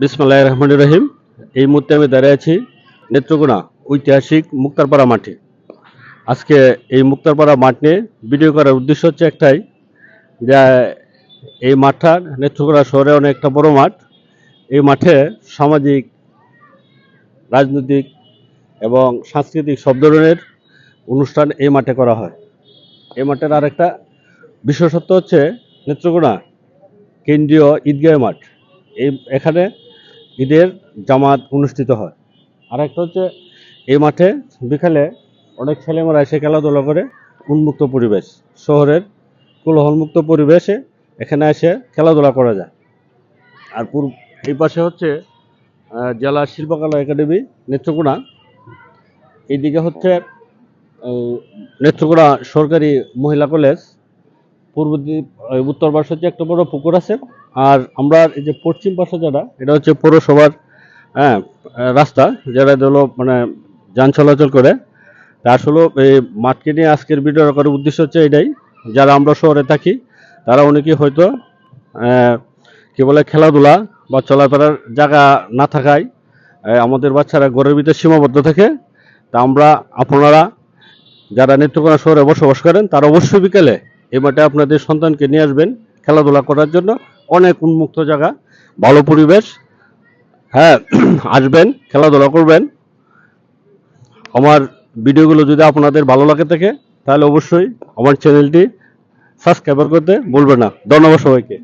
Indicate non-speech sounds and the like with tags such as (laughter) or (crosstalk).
বিসমুল্লাহ রহমান রহিম। এই মুহূর্তে আমি দাঁড়িয়ে আছি নেত্রকোনা ঐতিহাসিক মুক্তারপাড়া মাঠে। আজকে এই মুক্তারপাড়া মাঠ নিয়ে ভিডিও করার উদ্দেশ্য হচ্ছে একটাই, যে এই মাঠটা নেত্রকোনা শহরে অনেকটা বড় মাঠ। এই মাঠে সামাজিক, রাজনৈতিক এবং সাংস্কৃতিক সব ধরনের অনুষ্ঠান এই মাঠে করা হয়। এই মাঠের আরেকটা বিশেষত্ব হচ্ছে নেত্রকোনা কেন্দ্রীয় ঈদগাহ মাঠ। এই, এখানে ঈদের জামাত অনুষ্ঠিত হয়। আর একটা হচ্ছে, এই মাঠে বিকালে অনেক ছেলেমেয়েরা এসে খেলাধুলা করে, উন্মুক্ত পরিবেশ। শহরের কোলাহলমুক্ত পরিবেশে এখানে এসে খেলাধুলা করা যায়। আর পূর্ব, এই পাশে হচ্ছে জেলা শিল্পকলা একাডেমি নেত্রকোনা। এইদিকে হচ্ছে নেত্রকোনা সরকারি মহিলা কলেজ। পূর্ব উত্তর পাশে হচ্ছে একটা বড় পুকুর আছে। আর আমরা এই যে পশ্চিম পাশে যেটা এটা হচ্ছে পৌরসভার হ্যাঁ রাস্তা, যেটা হলো মানে যান চলাচল করে। তা আসলে এই মাঠকে নিয়ে আজকের ভিডিও করার উদ্দেশ্য হচ্ছে এটাই, যারা আমরা শহরে থাকি, তারা অনেকেই হয়তো কি বলে, খেলাধুলা বা চলাফেরার জায়গা না থাকায় আমাদের বাচ্চারা ঘরের ভিতরে সীমাবদ্ধ থাকে। তা আমরা, আপনারা যারা নেত্রকোনা শহরে বসবাস করেন, তারা অবশ্যই বিকেলে এই মাঠে আপনাদের সন্তানকে নিয়ে আসবেন। খেলাধুলা করার জন্য অনেক উন্মুক্ত জায়গা, ভালো পরিবেশ। হ্যাঁ (clears throat) আসবেন, খেলাধুলা করবেন। আমার ভিডিওগুলো যদি আপনাদের ভালো লাগে থাকে, তাহলে অবশ্যই আমার চ্যানেলটি সাবস্ক্রাইবার করতে ভুলবেন না। ধন্যবাদ সবাইকে।